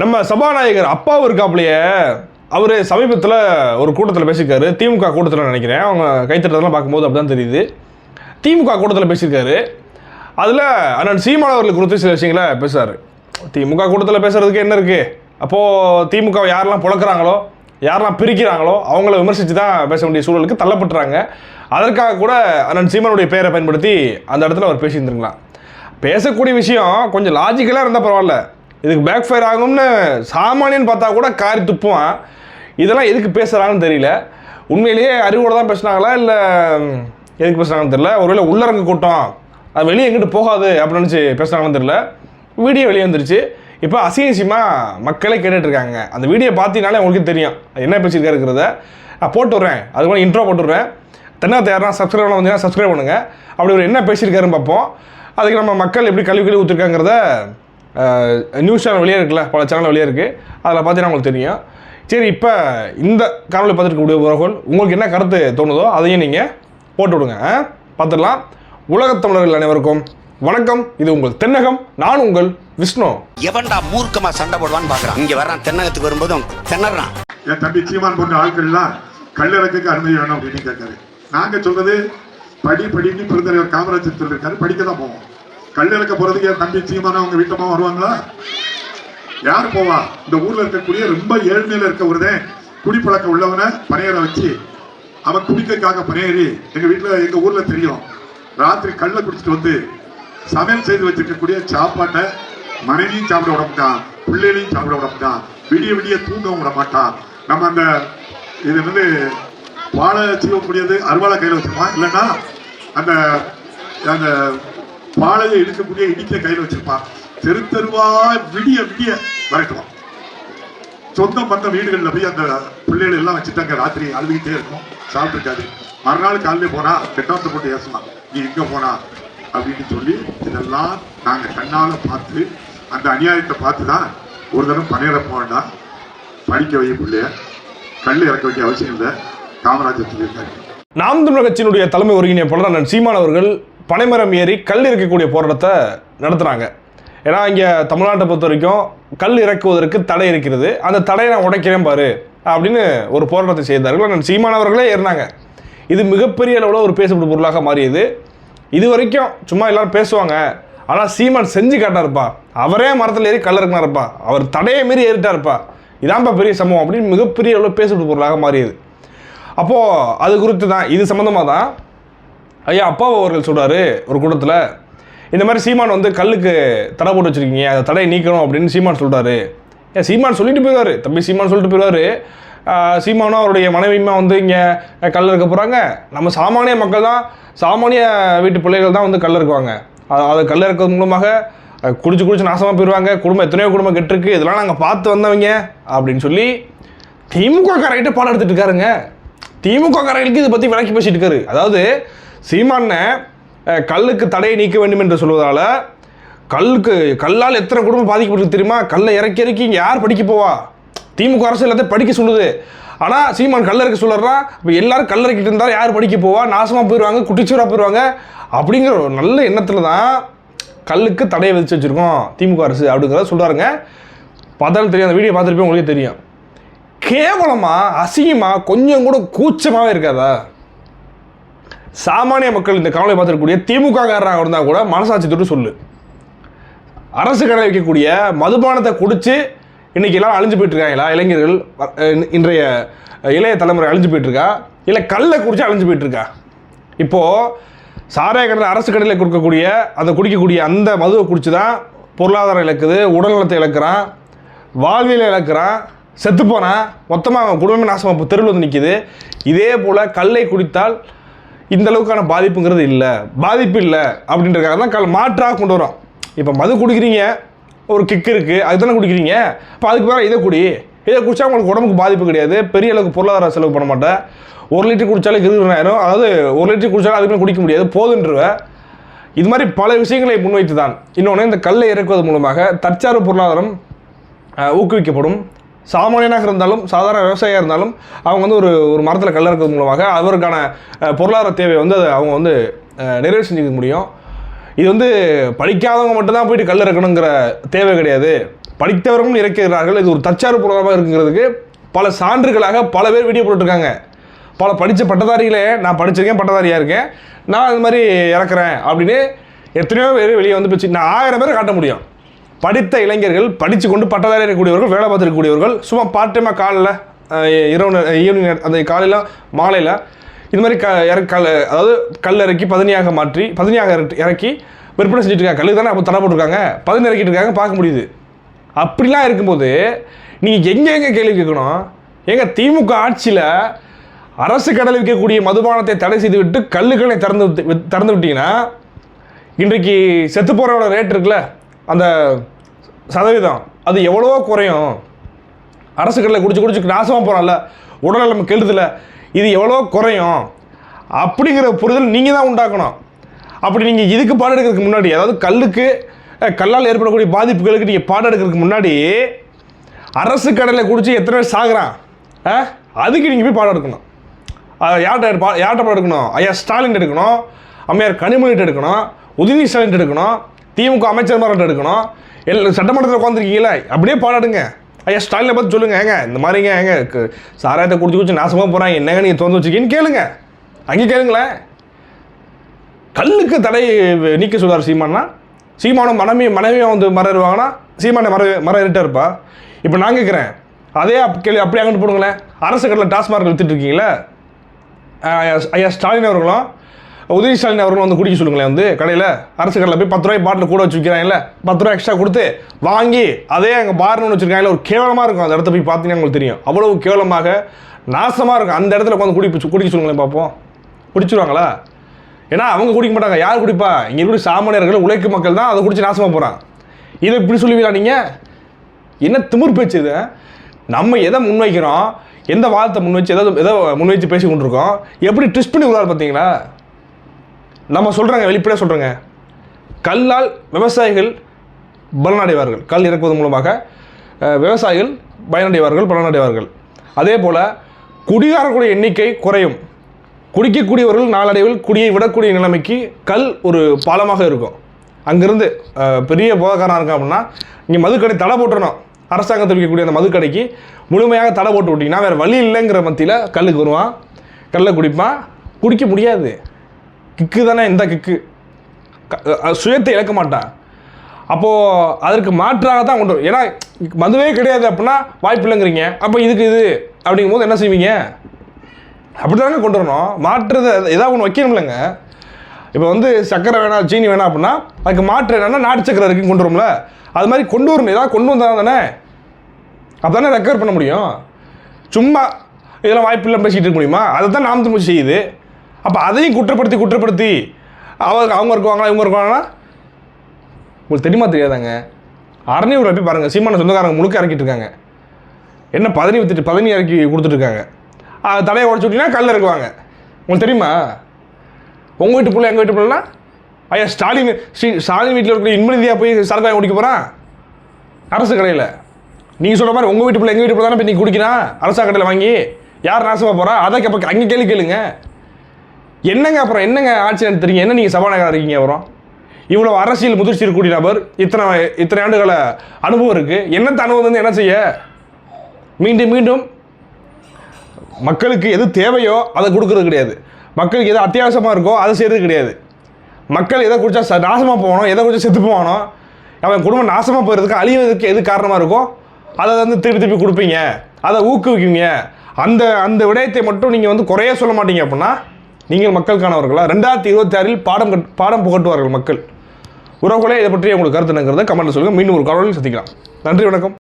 நம்ம சபாநாயகர் அப்பாவும் இருக்காப்லையே. அவர் சமீபத்தில் ஒரு கூட்டத்தில் பேசியிருக்காரு. திமுக கூட்டத்தில் நினைக்கிறேன். அவங்க கைத்தட்டதெல்லாம் பார்க்கும்போது அப்படிதான் தெரியுது. திமுக கூட்டத்தில் பேசியிருக்காரு. அதில் அண்ணன் சீமான் அவர்கள் குறித்து சில விஷயங்களை பேசுகிறார் திமுக கூட்டத்தில் பேசுறதுக்கு என்ன இருக்குது அப்போது திமுக யாரெல்லாம் புழக்கிறாங்களோ யாரெல்லாம் பிரிக்கிறாங்களோ அவங்கள விமர்சித்து தான் பேச வேண்டிய சூழலுக்கு தள்ளப்பட்டுறாங்க. அதற்காக கூட அண்ணன் சீமானுடைய பெயரை பயன்படுத்தி அந்த இடத்துல அவர் பேசியிருந்துருக்கலாம். பேசக்கூடிய விஷயம் கொஞ்சம் லாஜிக்கலாக இருந்தால் பரவாயில்ல. இதுக்கு பேக் ஃபயர் ஆகும்னு சாமானியன் பார்த்தா கூட காரி துப்புவான். இதெல்லாம் எதுக்கு பேசுகிறாங்கன்னு தெரியல. உண்மையிலேயே அறிவோடு தான் பேசுனாங்களா? இல்லை எதுக்கு பேசுனாங்கன்னு தெரியல. ஒருவேளை உள்ளரங்கு கூட்டம் அது வெளியே எங்கிட்டு போகாது அப்படின்னு நினச்சி பேசுனாங்கன்னு தெரியல. வீடியோ வெளியே வந்துருச்சு. இப்போ அசிங்கசியமாக மக்களே கேட்டுட்ருக்காங்க அந்த வீடியோ பார்த்தீங்கனாலே உங்களுக்கு தெரியும். என்ன பேசியிருக்காருங்கிறத நான் போட்டு விட்றேன். அது கூட இன்ட்ரோ போட்டு விட்றேன். தென்னாத்த யாரா சப்ஸ்கிரைப் பண்ண வந்தீங்கன்னா சப்ஸ்கிரைப் பண்ணுங்கள் அப்படி ஒரு என்ன பேசியிருக்காருன்னு பார்ப்போம். அதுக்கு நம்ம மக்கள் எப்படி கல்வி கல்வி ஊற்றிருக்காங்கிறத நியூஸ் சேனல் வெளியே இருக்குல்ல பல சேனல் வெளியே இருக்குது அதில் பார்த்தீங்கன்னா உங்களுக்கு தெரியும். சரி இப்போ இந்த காணொலி பார்த்துருக்கக்கூடிய உறவுகள் உங்களுக்கு என்ன கருத்து தோணுதோ அதையும் நீங்கள் போட்டு விடுங்க? பார்த்துடலாம். உலகத் தமிழர்கள் அனைவருக்கும் வணக்கம். இது உங்கள் தென்னகம் நான் உங்கள் விஷ்ணு. எவன்டா மூர்க்கமா சண்டை போடுவான்னு பாக்குறான். இங்க வர்றான் தென்னகத்துக்கு வரும்போதும் திணறான். என் தம்பி சீமான் போன்ற ஆட்கள்லாம் கல்லறைக்கு அனுமதி வேணும் அப்படின்னு கேட்காரு நாங்க சொல்றது படி படின்னு பெருந்தலைவர் காமராஜர் சொல்லியிருக்காரு படிக்க தான் போவோம். கல்லறைக்க போறதுக்கு என் தம்பி சீமானா அவங்க வீட்டமா வருவாங்களா? யார் போவா? இந்த ஊர்ல இருக்கக்கூடிய ரொம்ப ஏழ்மையில இருக்க ஒருதன் குடிப்பழக்கம் உள்ளவனை பனையற வச்சு அவன் குடிக்கிறதுக்காக பனையேறி எங்க வீட்டுல எங்க ஊர்ல தெரியும். ராத்திரி கல்ல குடிச்சிட்டு வந்து சமையல் செய்து வச்சிருக்கக்கூடிய சாப்பாட்டை மனைவியும் சாப்பிட விட மாட்டான் பிள்ளைகளையும் சாப்பிட விட மாட்டான் விடிய விடிய தூங்கவும் விட மாட்டான். நம்ம அந்த இது வந்து வாழை செய்யக்கூடியது அருவாளை கையில் வச்சிருப்பான். இல்லைன்னா அந்த அந்த வாழையை இடிக்கக்கூடிய இடிக்க கையில் வச்சிருப்பான் தெரு தெருவா விடிய விடிய வரட்டுவான் சொந்தம் பந்த வீடுகளில் போய் அந்த பிள்ளைகள் எல்லாம் வச்சுட்டாங்க ராத்திரி அழுதுகிட்டே இருக்கும் சாப்பிட்டுருக்காது. மறுநாள் காலையில் போனா கெட்டவத்தை போட்டு ஏசலாம் நீ எங்க போனா? அப்படின்னு சொல்லி இதெல்லாம் நாங்க கண்ணால பார்த்து அந்த அநியாயத்தை பார்த்து தான் ஒரு தடவை பணியிட போகண்டா படிக்க வைக்க பிள்ளைய. கல் இறக்க வேண்டிய அவசியம் இல்லை. காமராஜர் சொல்லியிருக்காரு. நாம் தமிழர் கட்சியினுடைய தலைமை ஒருங்கிணைப்பாளர் அண்ணன் சீமான் அவர்கள் பனைமரம் ஏறி கல் இருக்கக்கூடிய போராட்டத்தை நடத்துகிறாங்க ஏன்னா இங்கே தமிழ்நாட்டை பொறுத்த வரைக்கும் கல் இறக்குவதற்கு தடை இருக்கிறது. அந்த தடையை நான் உடைக்கிறேன் பாரு அப்படின்னு ஒரு போராட்டத்தை செய்தார்கள். அண்ணன் சீமானவர்களே ஏறினாங்க. இது மிகப்பெரிய அளவில் ஒரு பேசப்படும் பொருளாக மாறியது. இது வரைக்கும் சும்மா எல்லாரும் பேசுவாங்க. ஆனால் சீமான் செஞ்சு காட்டாருப்பா அவரே மரத்தில் ஏறி கல் இறக்குனாருப்பா. அவர் தடையை மீறி ஏறிட்டாருப்பா. இதான்ப்பா பெரிய சம்பவம் அப்படின்னு மிகப்பெரிய அளவில் பேசப்படும் பொருளாக மாறியது. அப்போது அது குறித்து தான் இது சம்மந்தமாக தான் ஐயா அப்பாவை அவர்கள் சொல்கிறாரு ஒரு கூட்டத்தில் இந்த மாதிரி சீமான் வந்து கல்லுக்கு தடை போட்டு வச்சிருக்கீங்க அதை தடையை நீக்கணும் அப்படின்னு சீமான் சொல்கிறாரு ஏன் சீமான் சொல்லிட்டு போயிடுவார். தம்பி சீமான் சொல்லிட்டு போயிடுவார். சீமானும் அவருடைய மனைவியுமா வந்து இங்கே கல் இருக்க போகிறாங்க நம்ம சாமானிய மக்கள் தான் சாமானிய வீட்டு பிள்ளைகள் தான் வந்து கல் இருக்குவாங்க. அது அது கல் இருக்கிறது மூலமாக குடிச்சு குடிச்சு நாசமாக போயிடுவாங்க குடும்பம் எத்தனையோ குடும்பம் கெட்டிருக்கு. இதெல்லாம் நாங்கள் பார்த்து வந்தவங்க அப்படின்னு சொல்லி திமுக காரங்கிட்ட பாடம் எடுத்துட்டு இருக்காருங்க. திமுக காரர்களுக்கு இதை பற்றி விளக்கி பேசிட்டு இருக்காரு. அதாவது சீமான கல்லுக்கு தடையை நீக்க வேண்டும் என்று சொல்வதால் கல்லுக்கு கல்லால் எத்தனை குடும்பம் பாதிக்கப்பட்டு தெரியுமா? கல்லை இறக்கி இறக்கி இங்கே யார் படிக்க போவா? திமுக அரசு எல்லாத்தையும் படிக்க சொல்லுது. ஆனால் சீமான் கல்ல இருக்க இப்போ எல்லாரும் கல்ல இருந்தாலும் இருந்தால் யார் படிக்க போவா? நாசமாக போயிடுவாங்க குட்டிச்சூராக போயிடுவாங்க அப்படிங்கிற ஒரு நல்ல எண்ணத்தில் தான் கல்லுக்கு தடையை விதிச்சு வச்சுருக்கோம் திமுக அரசு அப்படிங்கிறத சொல்கிறாருங்க பார்த்தாலும் தெரியும் அந்த வீடியோ பார்த்துருப்பேன் உங்களுக்கே தெரியும். கேவலமாக அசிங்கமாக கொஞ்சம் கூட கூச்சமாகவே இருக்காதா? சாமானிய மக்கள் இந்த கவலை பார்த்துருக்கூடிய திமுக காரராக இருந்தால் கூட மனசாட்சி தொட்டு சொல்லு. அரசு கடை வைக்கக்கூடிய மதுபானத்தை குடித்து இன்றைக்கி எல்லாம் அழிஞ்சு போயிட்டுருக்காங்களா இளைஞர்கள் இன்றைய இளைய தலைமுறை அழிஞ்சு போயிட்டுருக்கா இல்லை கல்லை குடித்து அழிஞ்சு போயிட்டுருக்கா இப்போது சாராய கடையில் அரசு கடையில் கொடுக்கக்கூடிய அதை குடிக்கக்கூடிய அந்த மதுவை குடித்து தான் பொருளாதாரம் இழக்குது உடல்நலத்தை இழக்கிறான் வாழ்வியலை இழக்கிறான் செத்து போனால் மொத்தமாக அவன் குடும்பமே நாசமாக இப்போ தெருவில் வந்து நிற்கிது இதே போல் கல்லை குடித்தால் இந்த அளவுக்கான பாதிப்புங்கிறது இல்லை. பாதிப்பு இல்லை அப்படின்றக்காக தான் கல் மாற்றாக கொண்டு வரோம் இப்போ மது குடிக்கிறீங்க ஒரு கிக் இருக்குது அது தானே குடிக்கிறீங்க? இப்போ அதுக்கு மேலே இதை குடி. இதை குடிச்சா உங்களுக்கு உடம்புக்கு பாதிப்பு கிடையாது. பெரிய அளவுக்கு பொருளாதார செலவு பண்ண மாட்டேன். ஒரு லிட்டர் குடித்தாலே இருபதாயிரம். அதாவது ஒரு லிட்டர் குடித்தாலும் அதுக்கு குடிக்க முடியாது. போதுன்றவ. இது மாதிரி பல விஷயங்களை முன்வைத்து தான் இன்னொன்று இந்த கல்லை இறக்குவது மூலமாக தற்சார்பு பொருளாதாரம் ஊக்குவிக்கப்படும். சாமானியனாக இருந்தாலும் சாதாரண விவசாயியாக இருந்தாலும் அவங்க வந்து ஒரு ஒரு மரத்தில் கல்லறக்கிறது மூலமாக அவருக்கான பொருளாதார தேவையை வந்து அதை அவங்க வந்து நிறைவு செஞ்சுக்க முடியும். இது வந்து படிக்காதவங்க மட்டும்தான் போயிட்டு கல் இறக்கணுங்கிற தேவை கிடையாது. படித்தவர்களும் இறக்கிறார்கள். இது ஒரு தற்சார்பு பொருளாதாரமாக இருக்குங்கிறதுக்கு பல சான்றுகளாக பல பேர் வீடியோ போட்டுருக்காங்க. பல படித்த பட்டதாரிகளே நான் படிச்சிருக்கேன் பட்டதாரியாக இருக்கேன். நான் இது மாதிரி இறக்குறேன் அப்படின்னு எத்தனையோ பேர் வெளியே வந்து போச்சு நான் ஆயிரம் பேரை காட்ட முடியும். படித்த இளைஞர்கள் படித்து கொண்டு பட்டதாரி இருக்கக்கூடியவர்கள் வேலை பார்த்துருக்கக்கூடியவர்கள் சும்மா பார்ட் டைமாக காலைல இரவு ஈவினிங் அந்த காலையில் மாலையில் இது மாதிரி க இறக்க கல் அதாவது கல் இறக்கி பதனியாக மாற்றி பதனியாக இறக்கி- இறக்கி விற்பனை செஞ்சுட்டு இருக்காங்க. கல்லு தானே அப்போ தடை போட்டிருக்காங்க. பதினி இறக்கிட்டு இருக்காங்க பார்க்க முடியுது. அப்படிலாம் இருக்கும்போது நீங்கள் எங்கே எங்கே கேள்வி கேட்கணும்? எங்கள் திமுக ஆட்சியில் அரசு கடல் விற்கக்கூடிய மதுபானத்தை தடை செய்து விட்டு கல்லுகளை திறந்து திறந்து விட்டிங்கன்னா இன்றைக்கு செத்து போகிறவோட ரேட் இருக்குல்ல? அந்த சதவீதம். அது எவ்வளவோ குறையும். அரசு கடலை குடிச்சு குடிச்சு நாசமாக போகிறோம்ல உடல் நம்ம இது எவ்வளோ குறையும். அப்படிங்கிற புரிதல் நீங்கள் தான் உண்டாக்கணும். அப்படி நீங்கள் இதுக்கு பாடம் எடுக்கிறதுக்கு முன்னாடி அதாவது கல்லுக்கு கல்லால் ஏற்படக்கூடிய பாதிப்புகளுக்கு நீங்கள் பாடம் எடுக்கிறதுக்கு முன்னாடி அரசு கடலை குடித்து எத்தனை பேர் சாகுறான்? ஆ? அதுக்கு நீங்கள் போய் பாடம் எடுக்கணும். யார்கிட்ட பா யார்கிட்ட பாடம் எடுக்கணும்? ஐயா ஸ்டாலின் எடுக்கணும். அம்மையார் கனிமொழிட்டு எடுக்கணும். உதயநிதி ஸ்டாலின் எடுக்கணும். திமுக அமைச்சர்மார்கிட்ட எடுக்கணும். எல்லாம் சட்டமன்றத்தில் உட்காந்துருக்கீங்களா அப்படியே பாடாடுங்க ஐயா ஸ்டாலினை பார்த்து சொல்லுங்கள் ஏங்க இந்த மாதிரிங்க ஏங்க சாராயத்தை குடிச்சு குடிச்சு நாசமாக போகிறாங்க என்னங்க நீங்கள் திறந்து வச்சுக்கீங்கன்னு கேளுங்க. அங்கே கேளுங்களேன். கல்லுக்கு தடை நீக்க சொல்றாரு சீமானா சீமானும் மனைவி மனைவியும் வந்து மரம் இருவாங்கன்னா சீமானை மர மரம் இருட்டா இருப்பா. இப்போ நான் கேட்குறேன் அதே அப் கேள்வி அப்படியே அங்கிட்டு போடுங்களேன். அரசு கடையில் டாஸ்மார்க் வித்துட்டு இருக்கீங்களே ஐயா ஐயா ஸ்டாலின் அவர்களும் உதய ஸ்டாலின் அவர்களும் வந்து குடிக்க சொல்லுங்களேன் வந்து கடையில். அரசு கடையில் போய் பத்து ரூபாய் பாட்டில் கூட வச்சு விற்கிறாங்கல்ல பத்து ரூபாய் எக்ஸ்ட்ரா கொடுத்து வாங்கி அதே அங்கே பார்னு வச்சுருக்காங்க வச்சுருக்காங்கல்ல ஒரு கேவலமாக இருக்கும். அந்த இடத்த போய் பார்த்தீங்கன்னா உங்களுக்கு தெரியும். அவ்வளவு கேவலமாக நாசமாக இருக்கும். அந்த இடத்துல உட்காந்து குடி குடிக்க சொல்லுங்களேன் பார்ப்போம் குடிச்சிருவாங்களா? ஏன்னா அவங்க குடிக்க மாட்டாங்க. யார் குடிப்பா? இங்கே கூட சாமானியர்கள் உழைக்கும் மக்கள் தான் அதை குடிச்சு நாசமாக போகிறான் இதை இப்படி சொல்லுவீங்களா நீங்கள் என்ன திமிர் பேச்சு இது நம்ம எதை முன்வைக்கிறோம்? எந்த வாதத்தை முன்வச்சு எதை எதை முன்வைச்சு பேசி கொண்டிருக்கோம் எப்படி ட்விஸ்ட் பண்ணி விடுறாரு பார்த்தீங்களா நம்ம சொல்கிறோங்க வெளிப்படையாக சொல்கிறோங்க கல்லால் விவசாயிகள் பலனடைவார்கள். கல் இறக்குவதன் மூலமாக விவசாயிகள் பயனடைவார்கள் பலனடைவார்கள். அதே போல் குடிகாரர்களுடைய எண்ணிக்கை குறையும். குடிக்கக்கூடியவர்கள் நாளடைவில் குடியை விடக்கூடிய நிலைமைக்கு கல் ஒரு பாலமாக இருக்கும். அங்கேருந்து பெரிய போதக்காரன் இருக்கான் அப்படின்னா நீங்கள் மதுக்கடை தடை போட்டுறணும். அரசாங்கத்தில் இருக்கக்கூடிய அந்த மதுக்கடைக்கு முழுமையாக தடை போட்டு விட்டிங்கன்னா வேறு வழி இல்லைங்கிற மத்தியில் கல்லுக்கு வருவான். கல்லை குடிப்பான். குடிக்க முடியாது. கிக்கு தானே இந்த கிக்கு. சுயத்தை இழக்க மாட்டான். அப்போது அதற்கு மாற்றாக தான் கொண்டு வரும். ஏன்னா மதுவே கிடையாது அப்படின்னா வாய்ப்பு இல்லைங்கிறீங்க. அப்போ இதுக்கு இது அப்படிங்கும்போது என்ன செய்வீங்க? அப்படி தாங்க கொண்டு வரணும். மாற்றுறது ஏதாவது ஒன்று வைக்கணும்லங்க. இப்போ வந்து சக்கரை வேணாம் சீனி வேணாம் அப்படின்னா அதுக்கு மாற்று என்னென்னா நாட்டு சக்கரை இருக்குன்னு கொண்டு வரும்ல. அது மாதிரி கொண்டு வரணும். ஏதாவது கொண்டு வந்தால் தானே. அப்போ ரெக்கவர் பண்ண முடியும். சும்மா இதெல்லாம் வாய்ப்பு இல்லை பேசிகிட்டு இருக்க முடியுமா? அதை தான் நாம் திரும்ப செய்யுது. அப்போ அதையும் குற்றப்படுத்தி குற்றப்படுத்தி அவங்க அவங்க இருக்குவாங்களா இவங்க இருக்குவாங்களா உங்களுக்கு தெரியுமா தெரியாதாங்க? அரணியூரில் போய் பாருங்கள் சீமான சொந்தக்காரங்க முழுக்க இறக்கிட்டு இருக்காங்க. என்ன பதனி வித்துட்டு பதனி இறக்கி கொடுத்துட்ருக்காங்க தலையை உடச்சு விட்டிங்கன்னா கல்லில் இருக்குவாங்க உங்களுக்கு தெரியுமா? உங்கள் வீட்டு பிள்ளை எங்கள் வீட்டு பிள்ளைனா ஐயா ஸ்டாலின் ஸ்ரீ ஸ்டாலின் வீட்டில் இருக்கிற இன்மனிதியாக போய் சரக்காய் குடிக்க போகிறான் அரசு கடையில். நீங்கள் சொல்கிற மாதிரி உங்கள் வீட்டு பிள்ளை எங்கள் வீட்டு பிள்ளை தானே போய் நீங்கள் குடிக்கிறான் அரசா கடையில் வாங்கி. யார் நாசமாக போகிறா அதை கேப்ப அங்கே கேள்வி கேளுங்க. என்னங்க அப்புறம் என்னங்க ஆட்சி நடத்துறீங்க? என்ன நீங்கள் சபாநாயகராக இருக்கீங்க அப்புறம்? இவ்வளோ அரசியல் முதிர்ச்சி இருக்கக்கூடிய நபர் இத்தனை இத்தனை ஆண்டுகள அனுபவம் இருக்குது என்னத்த அனுபவம் வந்து என்ன செய்ய? மீண்டும் மீண்டும் மக்களுக்கு எது தேவையோ அதை கொடுக்கறது கிடையாது. மக்களுக்கு எது அத்தியாவசியமாக இருக்கோ அதை செய்கிறது கிடையாது. மக்கள் எதை குடிச்சா ச நாசமாக போகணும் எதை குடிச்சா செத்து போகணும் அவன் குடும்பம் நாசமாக போகிறதுக்கு அழிவதற்கு எது காரணமாக இருக்கோ அதை வந்து திருப்பி திருப்பி கொடுப்பீங்க. அதை ஊக்குவிக்குவீங்க. அந்த அந்த விடயத்தை மட்டும் நீங்கள் வந்து குறைய சொல்ல மாட்டீங்க அப்படின்னா நீங்கள் மக்களுக்கானவர்களா ரெண்டாயிரத்தி இருபத்தி ஆறில் பாடம் கட் பாடம் புகட்டுவார்கள் மக்கள். உறவுகளே இதை பற்றி உங்களுக்கு கருத்து என்னங்கிறத கமெண்ட்டில் சொல்லுங்கள் மீண்டும் ஒரு கவலையில் சந்திக்கலாம். நன்றி வணக்கம்.